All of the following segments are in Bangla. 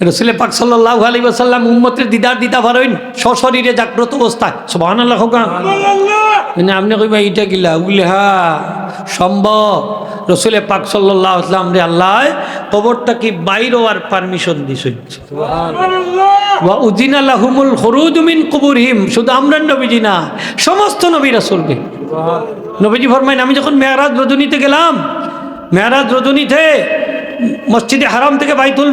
রসুল পাক সাল্লাহ আলী ওসাল্লাম উম্মতের দিদার দিদা পারেন সশরীরে জাগ্রত অবস্থায়। সোহান আল্লাহ মানে আপনি কইবা এইটা গিলা বলে হা সম্ভব। রসুল পাক সাল্লাহ আসলাম রে আল্লাহ কবরটা কি বাইর হওয়ার পারমিশন দিছেন? ওয়া উজিনা লাহুমুল খরুজ মিন কুবুরহিম। শুধু আমরা নবীজি না সমস্ত নবী রাসূলকে। নবীজি ফরমাইন আমি যখন মেয়ারাজ রজনীতে গেলাম মেয়ারাজ রজনীতে মসজিদে হারাম থেকে বাইতুল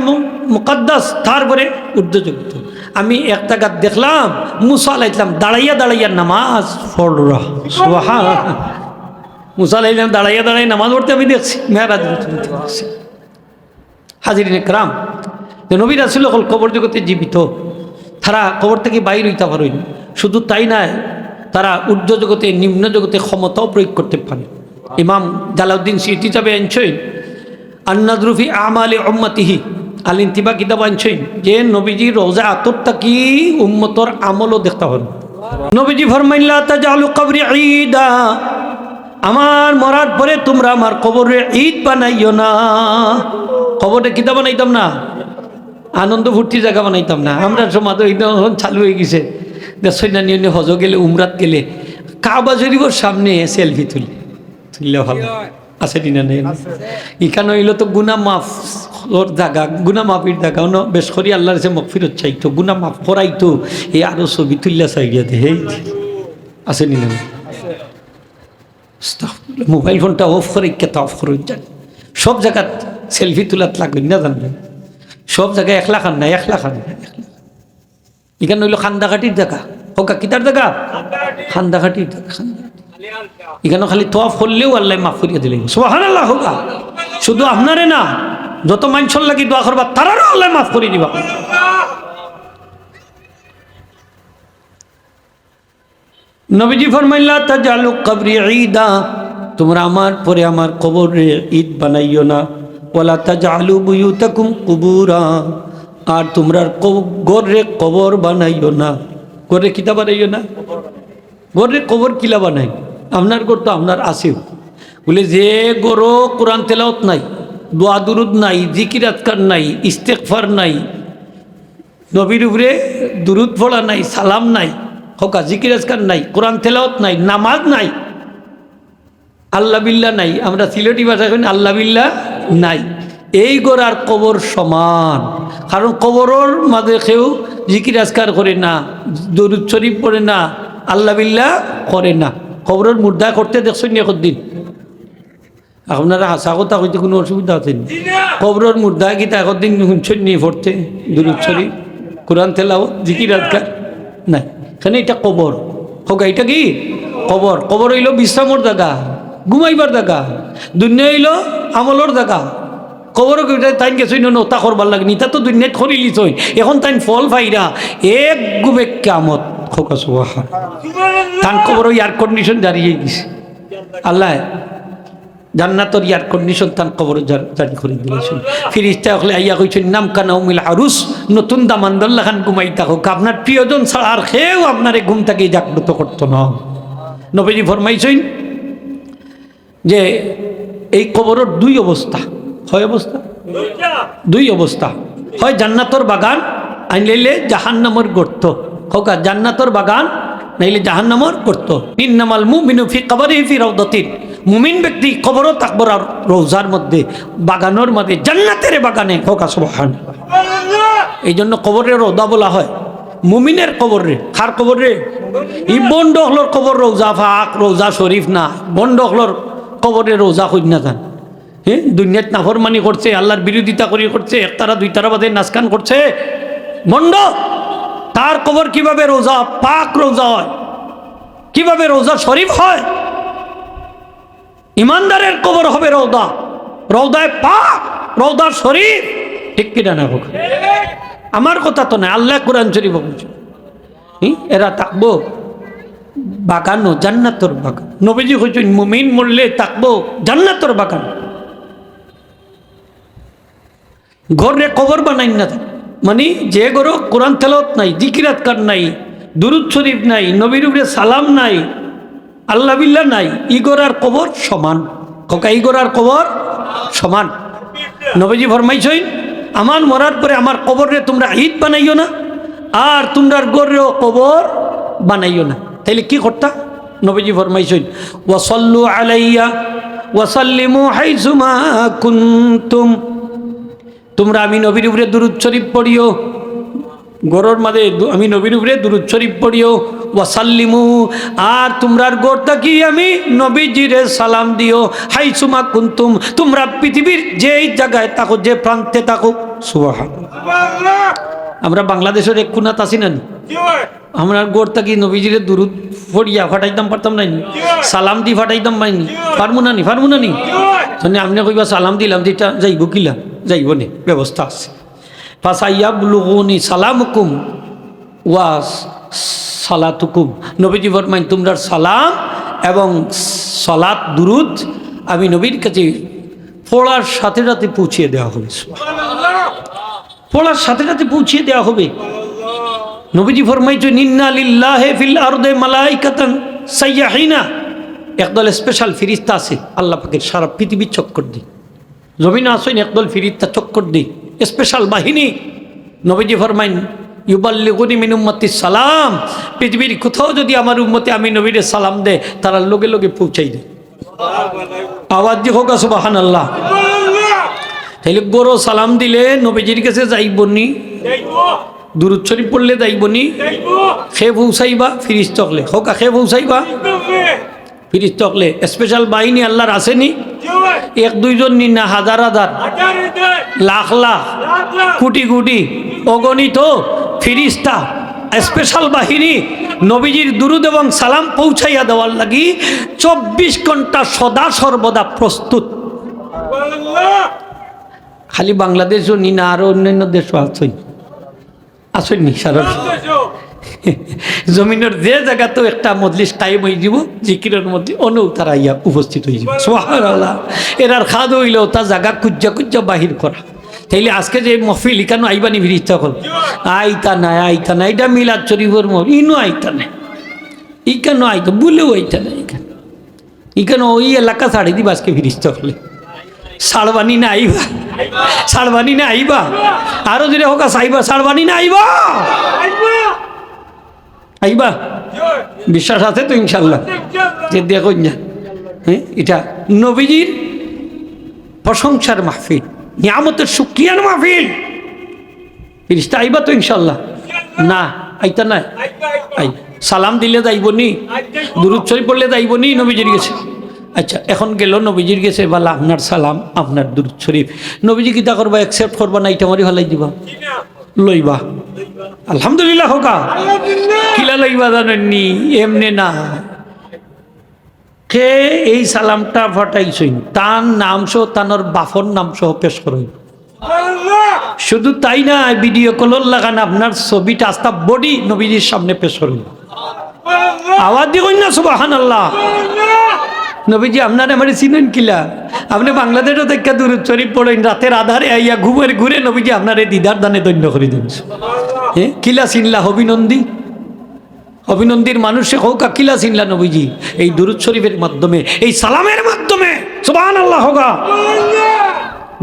মুকদ্দাস, তারপরে উর্দু জগত আমি এক জায়গা দেখলাম, মুসা আলাইসলাম দাঁড়াইয়া দাঁড়াইয়া নামাজ পড়রা সুবহান মুসা আলাইসলাম দাঁড়াইয়া দাঁড়াইয়া নামাজ পড়তে আমি দেখছি রজনীতে দেখছি হাজিরিন একরাম, যে নবী হল কবর জগতে জীবিত, তারা কবর থেকে বাইর হইতে পারেন। শুধু তাই নয়, তারা ঊর্ধ্ব জগতে, নিম্ন জগতে ক্ষমতাও প্রয়োগ করতে পারে। ইমাম জালাউদ্দিন সিটি যাবে আনছেন আন্নাদরুফি আমালে উম্মাতিহি। আলিন তিবা কিতাব আনছেন যে নবীজি রোজা আতরটা কি উম্মতর আমলও দেখতে হন। নবীজি ফরমাইল্লা তাজালু কবরি ঈদা। আমার মরার পরে তোমরা আমার কবরে ঈদ বানাইও না। কবরে কিতা বানাইতাম না, আনন্দ ফুর্তি জায়গা বানাইতাম না। আমরা সমাজ এখন চালু হয়ে গেছে। না নিয়ে হজ গেলে, উমরাত গেলে, কাবা সামনে, সেলফি তুলি। তুললে ভালো। আছে দিনা নেই? ইখানে হইল তো গুনা মাফ ওর জায়গা গুনা মাফির জায়গা। অন্য বেশ করি আল্লাহর সে মকফিরত চাইতো গুনা মাফ করাইতো। এই আরও ছবি তুললা চাইয়া দে, হেই। আছে নিনা আস্তাগফিরুল্লাহ। মোবাইল ফোনটা অফ করে কেতা অফ করে যান। সব জায়গাত সেলফি তোলাত লাগবে, না জানবেন সব জায়গায় একলা খান না একলা খান না। এখানে হইল খান্দাঘাটির জায়গা। হোকা কিতার জায়গা? খান্দাঘাটির জায়গা খান্দাঘাটি। এখানে খালি তফ করলেও আল্লাহ মাফ করিয়া দিলেন। সোহান আল্লাহ শুধু আপনারে না, যত মানুষের লাগি দোয়া করবা, তারারও আল্লাহ মাফ করে দিবা। নবীজি ফরমাইল্লা তাজালু কবরি ঈদা। তোমরা আমার পরে আমার কবরে ঈদ বানাইও না। ওলা তাজালু বুয়ুতাকুম কুবুরা। আর তোমরা গরে কবর বানাইও না। গরে কিতা বানাইও না? গরে কবর কিলা বানাই আপনার গর তো আপনার আসেও বলে, যে গরো কোরআন তেলাওত নাই, দোয়া দুরুদ নাই, জিকির আজকার নাই ইস্তেকফার নাই, নবীর উপরে দুরুদ পড়া নাই, সালাম নাই হোকা জিকির আজকার নাই, কোরআন তেলাওত নাই, নামাজ নাই, আল্লাহ বিল্লা নাই। আমরা সিলেটি ভাষায় কই আল্লাহ বিল্লা নাই। এই গোড়ার কবর সমান, কারণ কবরের মাঝে কেউ জিকির আজকার করে না, দরুদ শরীফ পড়ে না, আল্লাহ বিল্লা করে না। কবরের মুর্দা করতে দেখছেন এখন দিন আপনারা হাসা কথা হইতে কোনো অসুবিধা আছে না? কবরের মুর্দা গীতা একদিন শুনছেন নিয়ে পড়তে, দরুদ শরীফ, কোরআন তেলাও জিকির আজকার? নাই। এখানে এটা কবর? হোক এটা কি? কবর। কবর হইল বিশ্রামর জায়গা, ঘুমাইবার জায়গা, দুনিয়া হইল আমলর জায়গা। কবর তাইন গেছই নতা করবার লাগে নিতা তো দুনিয়াত খরি লিছই এখন তাইন ফল ফাইরা, এক গুবে কামত তান কবর এয়ার কন্ডিশন দাঁড়িয়ে গেছে। আল্লাহ, জান্নাতর ইয়ার কন্ডিশন তান কবর জারি করে দিয়েছেন। ফিরিস্তা হলে আইয়া কইছেন নাম কানা উমিল আরুস নতুন দামান্দল্লা খান ঘুমাই থাকুক আপনার প্রিয়জন ছাড়া আর খেয়েও আপনার ঘুম থেকে জাগ্রত করতো না। নবীজি ফরমাইছেন যে, এই কবরের দুই অবস্থা। হয় অবস্থা? দুই অবস্থা। হয় জান্নাতর বাগান, আইনলে জাহান্নামর গর্ত। হোকা জান্নাতর বাগান, নাইলে জাহান্নামর গর্ত ইন্নামাল মুমিনু ফি কবরে ফি রওদাতিন মুমিন ব্যক্তি কবরও তাকবর আর রোজার মধ্যে, বাগানোর মধ্যে, জান্নাতের বাগানে। হোকা সুবহান এই জন্য কবরের রোদা বলা হয়। মুমিনের কবর রে খার কবর? রে ই বন্ড হলর কবর রোজা ফাক, রোজা শরীফ না। বন্ড হলর কবরে রোজা না যান হ্যাঁ দুনিয়াত নাফরমানি করছে, আল্লাহর বিরোধিতা করে করছে, একতারা দুই তারা বাদে নাচকান করছে। মন্ড তার কবর কীভাবে রোজা? পাক রোজা হয়। কীভাবে রোজা শরীফ হয়? ইমানদারের কবর হবে রৌদা রৌদায় পাক রৌদা শরীফ। ঠিক কিনা না হোক আমার কথা তো না আল্লাহ কোরআন শরীফ বলছে? এরা থাকব বাগানো, জান্নাতর বাগান। নবীজি হয়েছেন মুমিন মরলে থাকব জান্নাতর বাগান। ঘরে কবর বানাই না থাক। মানে যে ঘর কোরআন তেলত নাই জিকিরাতকার নাই, দুরুদ শরীফ নাই, নবীর উপরে সালাম নাই, আল্লাহ বিল্লা নাই ইগোরার কবর সমান। ককা ইগোরার কবর সমান। নবীজি ফরমাইছই আমার মরার পরে আমার কবরে তোমরা ঈদ বানাইও না, আর তোমরার গরেও কবর বানাইও না। তাইলে কি করতা? নবীজি ফরমাইছেন ওয়াসাল্লু আলাইয়া ওয়াসাল্লিমু হাইসুমা কুনতুম তোমরা আমি নবীর উপরে দুরুদ শরীফ পড়িও। গরর মাঝে আমি নবীর উপরে দুরুদ শরীফ পড়িও। ওয়াসাল্লিমু আর তোমরার গোরটা কি আমি নবীজিরে সালাম দিও। হাই সুমা কুন্তুম তোমরা পৃথিবীর যেই জায়গায় থাকো যে প্রান্তে থাকো। আমরা বাংলাদেশের এক কুনাত আছি না নি? আমরা গোরটা কি নবীজিরে দুরুদ ফড়িয়া ফাটাইতাম পারতাম নাই নি? সালাম দি ফাটাইতাম পাইনি। পারমু না নি? পারমু না নি? আপনি কইবা সালাম দিলাম দিটা যাইব কিলা? যাইব নি ব্যবস্থা আছে। ফাসাইয়া বুলুগুনি সালামুকুম ওয়াস সালাতুকুম। নবীজি ফরমাইন তোমরা সালাম এবং সালাত দুরুদ আমি নবীর কাছে পড়ার সাথে সাথে পৌঁছিয়ে দেওয়া হবে। পড়ার সাথে সাথে পৌঁছিয়ে দেওয়া হবে। নবীজি ফরমাইছো নিন্না লিল্লাহে ফিল আরদে মালাইকাতান সাইয়াহিনা। একদল স্পেশাল ফিরিস্তা আছে আল্লাহ পাকের সারা পৃথিবীর চক্কর দিই জমিন আসেন, একদল ফিরিস্তা চক্কর দিই। স্পেশাল বাহিনী। নবীজি ফরমাইন, ইউবাল্লিগুনি মিন উম্মতি সালাম। পৃথিবীর কোথাও যদি আমার উম্মতে আমি নবীরে সালাম দে তারা লগে লগে পৌঁছাই দেয়। আওয়াজ দিয়ে হোক সুবাহান আল্লাহ তাইলে গরো সালাম দিলে নবীজির কাছে যাইবনি দূরত শরীফ পড়লে যাইবনি খে পৌঁছাইবা ফিরিস চকলে হোকা খে পৌঁছাইবা ফিরিস চকলে স্পেশাল বাহিনী আল্লাহর আসেনি এক দুইজন নি না হাজার হাজার। লাখ লাখ। কোটি কোটি। অগণিত ফিরিস্তা স্পেশাল বাহিনী নবীজির দুরুদ এবং সালাম পৌঁছাইয়া দেওয়ার লাগি চব্বিশ ঘণ্টা সদা সর্বদা প্রস্তুত। খালি বাংলাদেশও নি না আরও অন্যান্য দেশও আছেন। আসেননি সারা জমিনের যে জায়গাতেও একটা মজলিস টাইম হয়ে যাব, জিকিরের মধ্যে অনেও তারা ইয়া উপস্থিত হয়ে যাবে। সোহারাল্লাহ এরার খাদ হইলেও তার জায়গা কুজ্জা কুজ্জা বাহির করা। তাইলে আজকে যে মফিল ইকানো আইবানি ফিরিস্তা হল আইতা নাই আইতা নাই, এটা মিলাদ শরীফের মহ ইনো আইতা নাই। ইকানো আইতা, বলেও আইতা নাই ইখান ইখানে ওই এলাকা ছাড়ি দিবা আজকে ফিরিস্তা হলে সাড়বানি না আইবা? সাড়বানি না আইবা? আরও যদি হোক সাইবা সাড়বানি না আইবা? আইবা? বিশ্বাস আছে তো ইনশাল্লাহ। যে দেখুন না হ্যাঁ এটা নবীজির প্রশংসার মাহফিল নিয়ামতের শুক্রিয়ার মাহফিল। ফিরিস্তা আইবা তো ইনশাল্লাহ? না আইতা নাই। আই সালাম দিলে যাইব নি? দুরুদ শরীফ পড়লে যাইব নি? নবীজির গেছে আচ্ছা এখন গেল নবীজির গেছে বলা আপনার সালাম আপনার দুরুদ শরীফ। নবীজি কিতা করবা অ্যাকসেপ্ট করবা না এটা মারি ফেলাই দিবা। লইবা। আলহামদুলিল্লাহ হোকা। কিলা লইবা জানেননি? এমনে না। কে এই সালামটা ফাটাইছইন তার নাম সহ, তানোর বাফর নাম সহ পেশ করইন শুধু তাই না, ভিডিও কলর লাগান আপনার ছবিটা আস্তা বডি নবীজির সামনে পেশ করইন আওয়াজ কইন না সুবাহান আল্লাহ নবীজি, আপনার আমার চিনেন কিলা? আপনি বাংলাদেশও দেখা দূর চরি পড়েন, রাতের আধারে আইয়া ঘুমের ঘুরে নবীজি আপনার এই দিদার দানে দৈন্য করে দিন হ্যাঁ কিলা চিনলা অভিনন্দী? অভিনন্দীর মানুষে হোক কিলা চিনলা নবীজি? এই দুরুদ শরীফের মাধ্যমে, এই সালামের মাধ্যমে সুবাহান আল্লাহ হোগা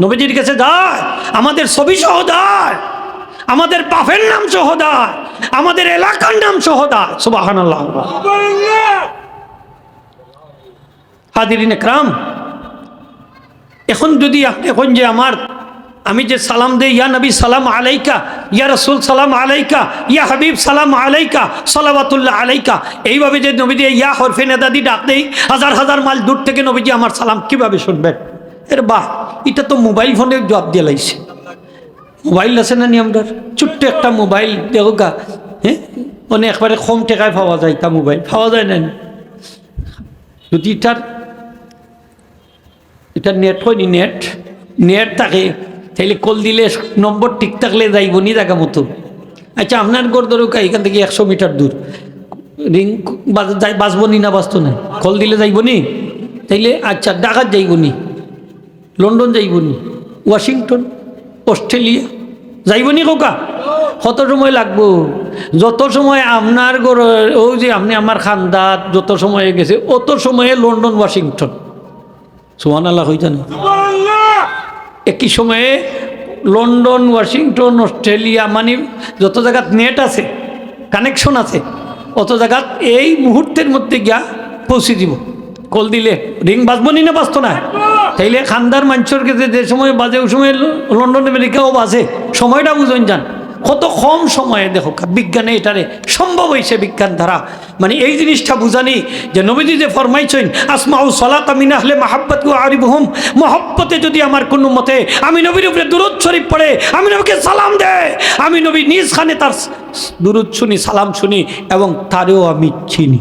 নবীজির কাছে যায়, আমাদের ছবি সহ দেয় আমাদের পাফের নাম সহ দেয় আমাদের এলাকার নাম সহ দেয় সুবাহান আল্লাহ হাদিরিন একরাম এখন যদি এখন যে আমার, আমি যে সালাম দেই, ইয়া নবী সালাম আলাইকা, ইয়া রসুল সালাম আলাইকা, ইয়া হাবিব সালাম আলাইকা সালাবাতুল্লাহ আলাইকা, এইভাবে যে নবীজি ইয়া হরফে নেদাদি ডাক দেই, হাজার হাজার মাইল দূর থেকে নবীজি আমার সালাম কীভাবে শুনবেন? এর বাহ, এটা তো মোবাইল ফোনে জবাব দিয়ে লাইছে। মোবাইল আছে না নি ছোট্ট একটা মোবাইল, দেখো গা হ্যাঁ? মানে একবারে কম টেকায় পাওয়া যায় তা মোবাইল, পাওয়া যায় না? যদি এটার এটা নেট হয়নি নেট নেট থাকে, তাইলে কল দিলে নম্বর ঠিক থাকলে যাইব, নি জায়গা মতো। আচ্ছা আপনার গড় ধরুক এখান থেকে একশো মিটার দূর। রিং বাজবো নি না বাজতো না? কল দিলে যাইব নি? তাইলে আচ্ছা ডাকাত যাইব নি? লন্ডন যাইব নি? ওয়াশিংটন? অস্ট্রেলিয়া? যাইব নি কোকা কত সময় লাগবো? যত সময় আপনার গড় ও যে আপনি আমার খান্দাত, যত সময় গেছে, অত সময়ে লন্ডন, ওয়াশিংটন। সোহান আল্লাহ হয়ে জানে একই সময়ে লন্ডন ওয়াশিংটন অস্ট্রেলিয়া মানে যত জায়গাত নেট আছে কানেকশন আছে অত জায়গাত এই মুহূর্তের মধ্যে গিয়া পৌঁছে দিব। কল দিলে রিং বাজবো নি না বাজতো না? তাইলে খান্দার মানুষের কাছে যে সময় বাজে ওই সময় লন্ডন আমেরিকাও বাজে। সময়টা বুঝুন যান। কত কম সময়ে দেখো, বিজ্ঞানে এটারে সম্ভব হয়েছে বিজ্ঞান দ্বারা। মানে এই জিনিসটা বুঝানি যে নবীজি যে ফরমাইছেন, আসমাউ সলাত আমি না হলে মাহাব্বত আরিব হুম মহব্বতে যদি আমার কোনো মতে আমি নবীর উপরে দুরুদ শরীফ পড়ে, আমি নবীকে সালাম দে। আমি নবী নিজ খানে তার দুরুদ শুনি, সালাম শুনি এবং তারেও আমি চিনি।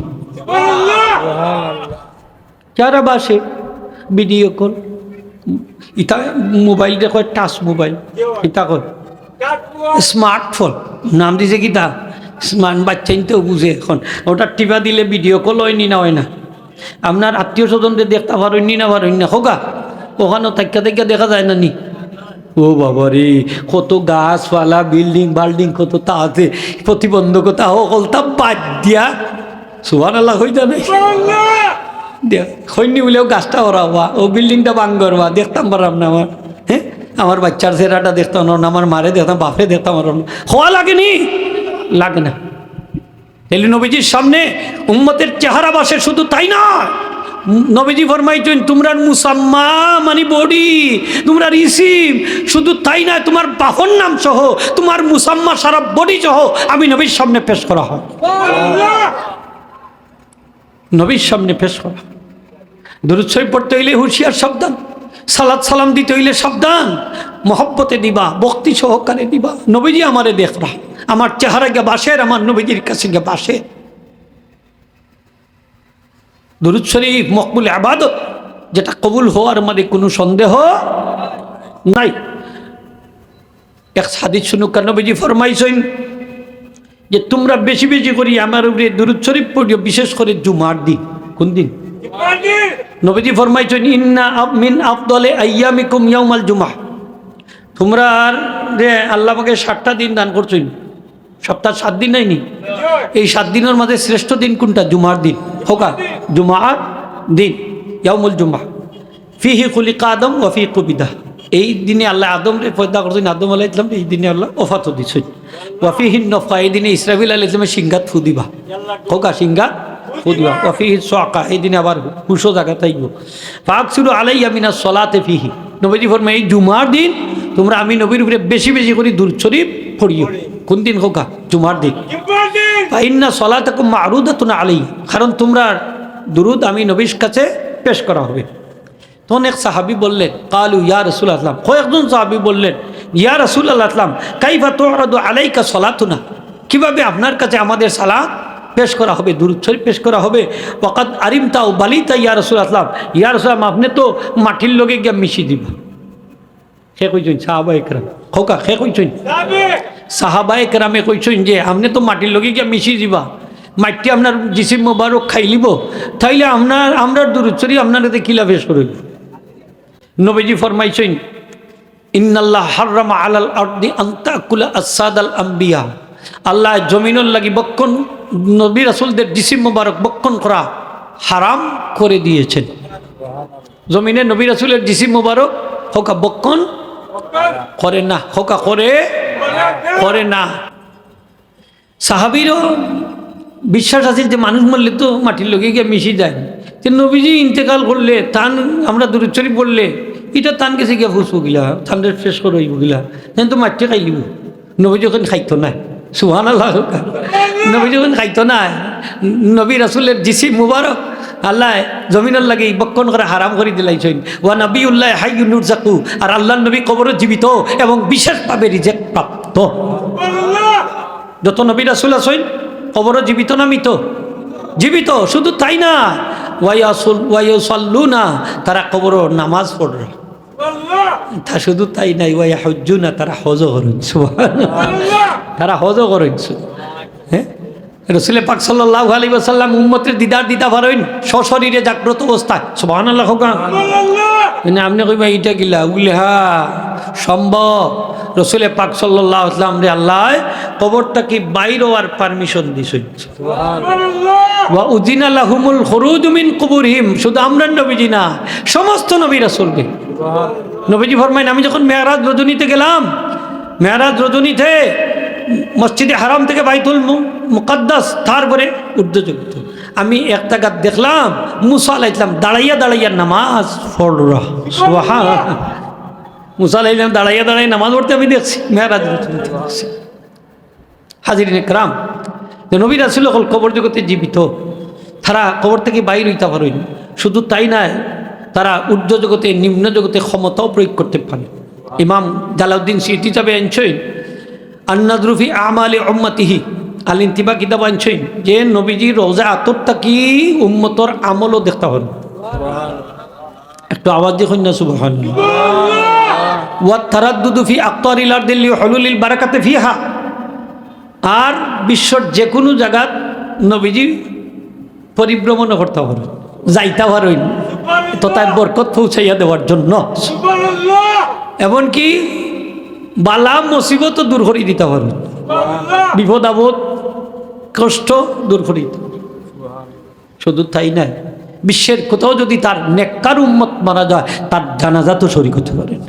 যারা বাসে ভিডিও কল ইতা মোবাইল দেখো টাচ মোবাইল। ইতা কয়? স্মার্টফোন। নাম দিছে কিতা স্মার্ট বাচ্চাই তো বুঝে এখন। ওটা টিপা দিলে ভিডিও কল হয়নি না হয় না। আপনার আত্মীয় স্বজনদের দেখতে পারেননি না পারেন না হোকা ওখানেও তাক্কা তাক্কা দেখা যায় না নি। ও বাবা রে, কত গাছপালা বিল্ডিং বাল্ডিং কত তা আছে প্রতিবন্ধকতা সকল তা বাদ দিয়া। সুহান আল্লাহ হইতা নাই হইনি বলেও গাছটা ওরাবা ও বিল্ডিংটা বাং করবা, দেখতাম পারাম না আমার। হ্যাঁ আমার বাচ্চার চেহারাটা দেখতাম না আমার মারে দেখতাম, বাপরে দেখতাম না হওয়া লাগেনি? লাগে না এলি নবীজির সামনে উম্মতের চেহারা বাসে শুধু তাই না। নবীজি ফরমাইছেন, তোমরা মুসাম্মা মানে বডি, তোমরা রিসিভ শুধু তাই না, তোমার বাহন নাম সহ, তোমার মুসাম্মা সারা বডি সহ আমি নবীর সামনে পেশ করা হয়। নবীর সামনে পেশ করা। শরীফ পড়তে হইলে হুঁশিয়ার সাবধান। সালাদ সালাম দিতে হইলে সাবধান। মহব্বতে দিবা, ভক্তি সহকারে দিবা। নবীজি আমারে দেখরা আমার চেহারা গে বাসের আমার নবীজির কাছে গে বাসে। দরুদ শরীফ, মকবুল আবাদত, যেটা কবুল হওয়ার মানে কোনো সন্দেহ নাই। এক হাদিস শুনুক নবীজি ফরমাইছেন যে, তোমরা বেশি বেশি করি আমার উপরে দুরুদ শরীফ পড়িও, বিশেষ করে জুমার দিন। কোন দিন? নবীজি ফরমাইছেন, ইন্না মিন আফদলে আইয়ামিকুম ইয়াউমাল জুমা তোমরা আর আল্লাহ আমাকে ষাটটা দিন দান করছেন, সপ্তাহ সাত দিন নাইনি এই সাত দিনের মাঝে শ্রেষ্ঠ দিন কোনটা? জুমার দিন। হোকা জুমার দিন, ইয়াউমুল জুমা ফিহি খুলিকা আদম ওফি কবিদা। এই দিনে আল্লাহ আদম রে পয়দা করছেন, আদম আলাহ ইসলাম এই দিনে আল্লাহ ওফাত দিছেন। ওয়াফিহিন নফা, এই দিনে ইসরাফিল আল ইসলামের সিংগাত ফুদিবা। হোকা সিংগাত ফুদিবা ওয়াফিহি সোয়াকা এই দিনে আবার হুশো জায়গা থাকব। আলাই আমিনা সলাতে ফিহি। নবীজি ফরমা এই জুমার দিন তোমরা আমি নবীর উপরে বেশি বেশি করে দূর শরীফ পড়িও। কোন দিন হোকা জুমার দিন। ইন্না সলাতাকুম মারুদাতুন আলাই কারণ তোমরা দুরুদ আমি নবীর কাছে পেশ করা হবে। তখন এক সাহাবি বললেন কালু ইয়া রসুল আসলাম কয়েকজন সাহাবি বললেন ইয়া রসুল আল্লাহ আসলাম কাইফা তোরাদু আলাইকা সলাতুনা? কীভাবে আপনার কাছে আমাদের সালাত পেশ করা হবে, দুরুদ শরীফ পেশ করা হবে। ওকাত আরিম তাও বালিতা ইয়া রসুল আসলাম ইয়া রসুল আসলাম আপনি তো মাটির লগে গিয়া মিশি দিব। সে কইছেন সাহাবা একরাম খোকা সে কইছেন। সাহাবা কইছেন যে, আপনি তো মাটির লগে গিয়া মিশি দিবা। মাটি আপনার জিসিম মোবারক খাই লিব। তাইলে আপনার, আমরা দূরচ্ছরি আপনার এতে কিলা পেশ করিল নবীজি ফরমাইছেন, ইন্নাল্লাহ হাররামা আলাল আরদি আন্তাকুলা আসাদ আল আম্বিয়া। আল্লাহ জমিনুল লাগি বক্ষণ, নবী রাসুলদের জিসিম মোবারক বক্ষণ করা হারাম করে দিয়েছেন। জমিনে নবী রাসুলের জিসিম মোবারক হোকা বক্ষণ করে না, হোকা করে করে না। সাহাবিরও বিশ্বাস আছে যে মানুষ মরলে তো মাটির লোকে গিয়ে মিশি যায়। যে নবীজি ইন্তেকাল করলে, তান আমরা দূরচরি পড়লে, এটা তান গেছে গিয়া ফুসবো গিলা তানদের ফ্রেশ করে হইব গিলা তো মাটি খাই দিব নবী যখন খাইতো না। সুহান আল্লাহ নবী যখন খাইতো না। নবী রাসুলের জিসি মুবারক আল্লাহ জমিনের লাগে বক্ষণ করে হারাম করে দিলাইছেন। ওয়া নবী উল্লাহ হাই নুরজাকু। আর আল্লাহ নবী কবর জীবিত এবং বিশেষভাবে রিজেক্ট প্রাপ্ত যত নবী রাসুল আছেন কবরও জীবিত না মৃত? জীবিত, শুধু তাই না। ওয়াইয়াসুল ওয়াইয়াসাল্লু না তারা কবর নামাজ পড়ল তা শুধু তাই নাই ওয়াইয়া হজ্জু না তারা হজ করেন তারা হজ করেন হ্যাঁ? রসুলের পাক সাল্লাহ আলী সাল্লাম উম্মতের দিদার দিদা পারেন সশরীরে জাগ্রত অবস্থায় সোহান আল্লাহ মানে আপনি কইবা এইটা গিলা উগলে হা সম্ভব। রসুলের পাক সাল্লাহ আসলাম রে আল্লাহ কবরটা কি বাইর হওয়ার পারমিশন দিছেন? উদিন আল্লাহুমুল খরুজ মিন শুধু আমরা নবীজি না সমস্ত নবী রাসূলকে। নবীজি ফরমাইন আমি যখন মেয়ারাজ রজনীতে গেলাম মেয়ারাজ রজনীতে মসজিদে হারাম থেকে বাইতুল মুকাদ্দাস তারপরে উর্দু আমি এক জায়গা দেখলাম মুসা আলাইসলাম দাঁড়াইয়া দাঁড়াইয়া নামাজ পড় সোহা মুসা দাঁড়াইয়া দাঁড়াইয়া নামাজ পড়তে আমি দেখছি মেয়ারাজ রজনীতে দেখছি। হাজির ক্রাম যে নবী রাসুল হল কবর জগতে জীবিত তারা কবর থেকে বাইর হইতে পারেন। শুধু তাই নয় তারা ঊর্ধ্ব জগতে, নিম্ন জগতে ক্ষমতাও প্রয়োগ করতে পারে। ইমাম জালাউদ্দিন সিটি যাবে আনছইন, আন্নাদরুফি উম্মাতিহি আল ইন্তিবা কিতাব আনছইন, যে নবীজি রোজা আতরটা কি উম্মতর আমলও দেখতে হন একটু আওয়াজ দেখুন না সুবহান ওয়াত তারাদ্দুদু ফি আক্তারিল আরদিল হলুলিল বারাকাতে ফিহা। আর বিশ্বর যে কোনো জায়গাত নবীজি পরিভ্রমণ করতে পারেন। যাইতে পারেন। তো তার বরকত পৌঁছাইয়া দেওয়ার জন্য। এমনকি বালা মুসিবত দূর করে দিতে পারবে। বিপদ আপদ কষ্ট দূর করে দিতে শুধু তাই নাই বিশ্বের কোথাও যদি তার নেককার উম্মত মারা যায় তার জানাজা তো শরিক হতে পারেন